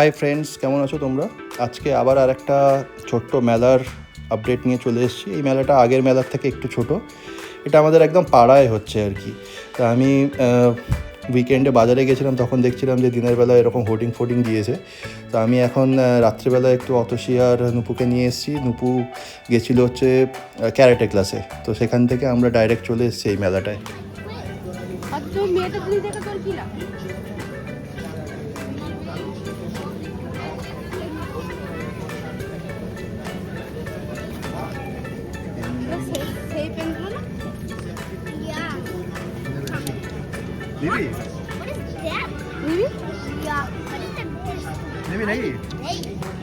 Hi friends কেমন আছো তোমরা? আজকে আবার আর একটা ছোট্ট মেলার আপডেট নিয়ে চলে এসেছি। এই মেলাটা আগের মেলার থেকে একটু ছোট। এটা আমাদের একদম পাড়ায় হচ্ছে আর কি। তা আমি উইকেন্ডে বাজারে গেছিলাম, তখন দেখছিলাম যে দিনের বেলা এরকম হোর্ডিং ফোর্ডিং দিয়েছে। তো আমি এখন রাত্রিবেলা একটু অতসী আর নুপুকে নিয়ে এসেছি। নুপু গেছিল হচ্ছে ক্যারেটে ক্লাসে তো সেখান থেকে আমরা ডাইরেক্ট চলে এসেছি এই মেলাটায়। দিদি What is that? নিবি Yeah. What is that? দিবি নাকি.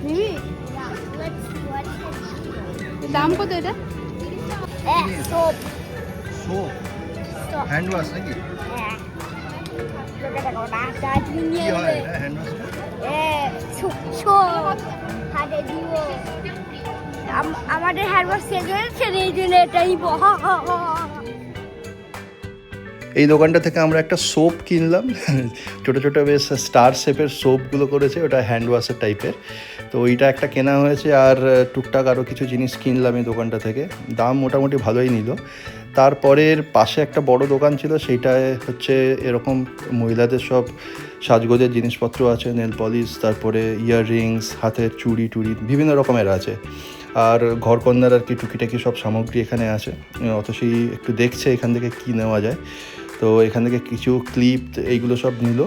নিবি Yeah. Let's watch it. এর দাম কত এটা Eh, soap. Soap Soap. Hand wash নাকি Eh. Eh, দিব আমাদের হ্যান্ড ওয়াশ শেষ হয়েছে এই জন্য এটাই এই দোকানটা থেকে আমরা একটা সোপ কিনলাম। ছোটো ছোটো বেশ স্টার শেপের সোপগুলো করেছে, ওটা হ্যান্ড ওয়াশের টাইপের তো ওইটা একটা কেনা হয়েছে আর টুকটাক আরও কিছু জিনিস কিনলাম এই দোকানটা থেকে। দাম মোটামুটি ভালোই নিল। তারপরের পাশে একটা বড় দোকান ছিল, সেইটায় হচ্ছে এরকম মহিলাদের সব সাজগোজের জিনিসপত্র আছে নেল পলিশ তারপরে ইয়াররিংস হাতের চুড়ি, টুড়ি, বিভিন্ন রকমের আছে। আর ঘরকন্যার আর কি টুকিটাকি সব সামগ্রী এখানে আছে। অতসী একটু দেখছে এখান থেকে কী নেওয়া যায়। তো এখান থেকে কিছু ক্লিপ এইগুলো সব নিল।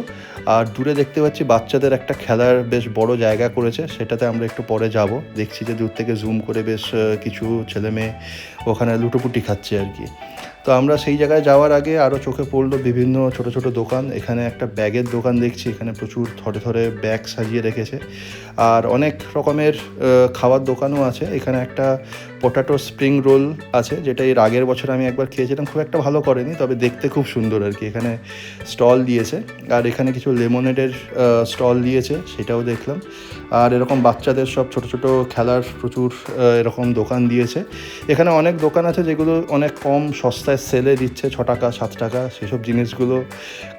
আর দূরে দেখতে পাচ্ছি বাচ্চাদের একটা খেলার বেশ বড় জায়গা করেছে, সেটাতে আমরা একটু পরে যাব। দেখছি যে দূর থেকে জুম করে বেশ কিছু ছেলে মেয়ে ওখানে লুটোপুটি খাচ্ছে আর কি। তো আমরা সেই জায়গায় যাওয়ার আগে আরও চোখে পড়ল বিভিন্ন ছোট ছোট দোকান। এখানে একটা ব্যাগের দোকান দেখছি, এখানে প্রচুর থরে থরে ব্যাগ সাজিয়ে রেখেছে। আর অনেক রকমের খাবার দোকানও আছে। এখানে একটা পটাটো স্প্রিং রোল আছে, যেটা এর আগের বছর আমি একবার খেয়েছিলাম, খুব একটা ভালো করেনি, তবে দেখতে খুব সুন্দর আর কি। এখানে স্টল দিয়েছে, আর এখানে কিছু লেমনেডের স্টল দিয়েছে, সেটাও দেখলাম। আর এরকম বাচ্চাদের সব ছোট ছোট খেলার প্রচুর এরকম দোকান দিয়েছে। এখানে অনেক দোকান আছে যেগুলো অনেক কম সস্তায় সেলে দিচ্ছে, ছ টাকা, সাত টাকা, সেসব জিনিসগুলো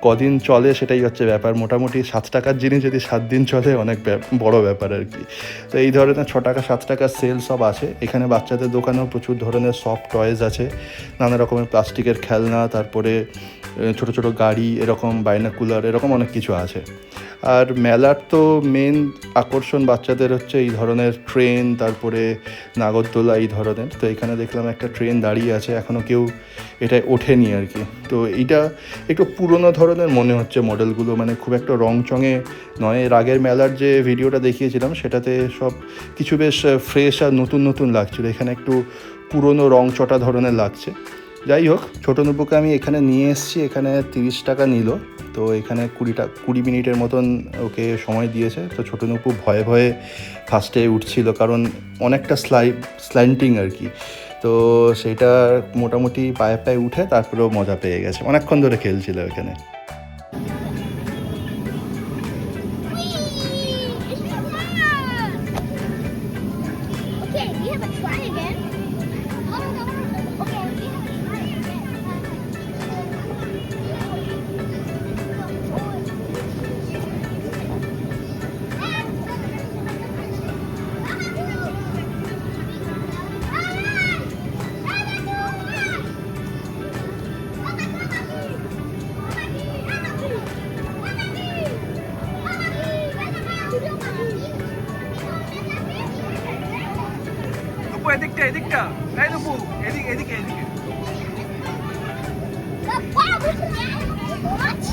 কদিন চলে সেটাই হচ্ছে ব্যাপার। মোটামুটি সাত টাকার জিনিস যদি সাত দিন চলে, অনেক বড় ব্যাপার আর কি। তো এই ধরনের ছ টাকা, সাত টাকার সেল সব আছে। এখানে বাচ্চাদের দোকানেও প্রচুর ধরনের সফট টয়েস আছে। নানা রকমের প্লাস্টিকের খেলনা, তারপরে ছোট ছোট গাড়ি, এরকম বাইনাকুলার এরকম অনেক কিছু আছে। আর মেলার তো মেন আকর্ষণ বাচ্চাদের হচ্ছে এই ধরনের ট্রেন তারপরে নাগরদোলা এই ধরনের। তো এখানে দেখলাম একটা ট্রেন দাঁড়িয়ে আছে এখনও কেউ এটায় ওঠেনি আর কি। তো এইটা একটু পুরনো ধরনের মনে হচ্ছে মডেলগুলো মানে খুব একটা রং চঙে নয়। এর আগের মেলার যে ভিডিওটা দেখিয়েছিলাম, সেটাতে সব কিছু বেশ ফ্রেশ আর নতুন নতুন লাগছিল। এখানে একটু পুরনো রং চটা ধরনের লাগছে। যাই হোক, ছোটো নুপুকে আমি এখানে নিয়ে এসেছি, এখানে তিরিশ টাকা নিল। তো এখানে কুড়িটা কুড়ি মিনিটের মতন ওকে সময় দিয়েছে। তো ছোটো নুপু ভয়ে ভয়ে ফার্স্টে উঠছিল, কারণ অনেকটা স্লাই স্ল্যান্টিং আর কি। তো সেটা মোটামুটি পায়ে পায়ে উঠে তারপরেও মজা পেয়ে গেছে। অনেকক্ষণ ধরে খেলছিল এখানে। We have a try again. এদিকটা এদিকটা এই নুপু এদিক এদিকে এদিকে What?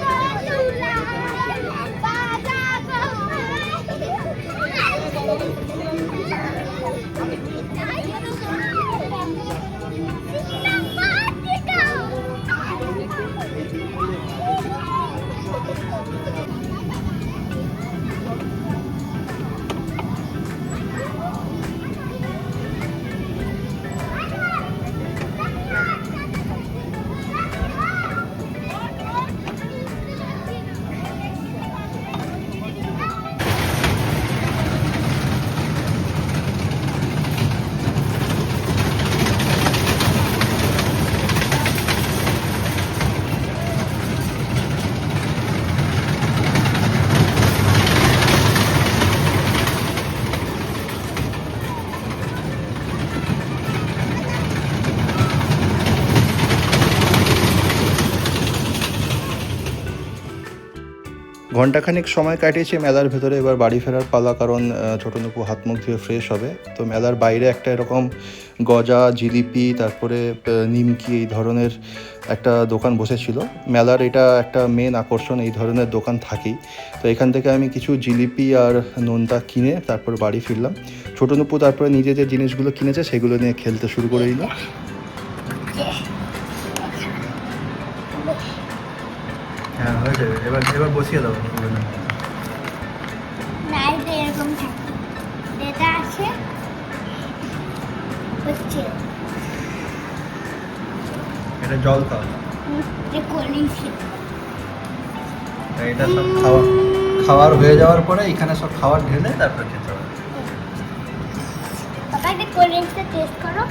I ঘন্টাখানিক সময় কাটিয়েছি মেলার ভেতরে, এবার বাড়ি ফেরার পালা কারণ ছোটো নুপু হাত মুখ ধুয়ে ফ্রেশ হবে। তো মেলার বাইরে একটা এরকম গজা, জিলিপি, তারপরে নিমকি এই ধরনের একটা দোকান বসেছিল। মেলার এটা একটা মেন আকর্ষণ, এই ধরনের দোকান থাকেই। তো এখান থেকে আমি কিছু জিলিপি আর নোনতা কিনে তারপর বাড়ি ফিরলাম। ছোটো নুপু তারপরে নিজে যে জিনিসগুলো কিনেছে সেগুলো নিয়ে খেলতে শুরু করে দিল। হ্যাঁ হয়ে যাবে এবার এবার বসিয়ে দাও। না এটা এরকম থাকে। যেটা আছে হচ্ছে। এটা জল খাও। এটা সব খাওয়া খাওয়ার হয়ে যাওয়ার পরে এখানে সব খাবার ঢেলে তারপর খেতে হবে। টেস্ট করো।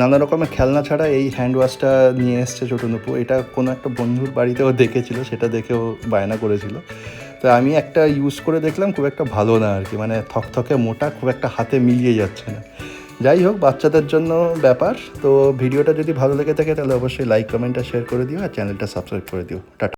নানা রকমের খেলনা ছাড়া এই হ্যান্ড ওয়াশটা নিয়ে এসছে ছোটো নুপু এটা কোনো একটা বন্ধুর বাড়িতেও দেখেছিল, সেটা দেখেও বায়না করেছিল। তো আমি একটা ইউজ করে দেখলাম, খুব একটা ভালো না আর কি মানে থকথকে মোটা, খুব একটা হাতে মিলিয়ে যাচ্ছে না। যাই হোক, বাচ্চাদের জন্য ব্যাপার। তো ভিডিওটা যদি ভালো লেগে থাকে, তাহলে অবশ্যই লাইক কমেন্ট আর শেয়ার করে দিও, আর চ্যানেলটা সাবস্ক্রাইব করে দিও। টাটা।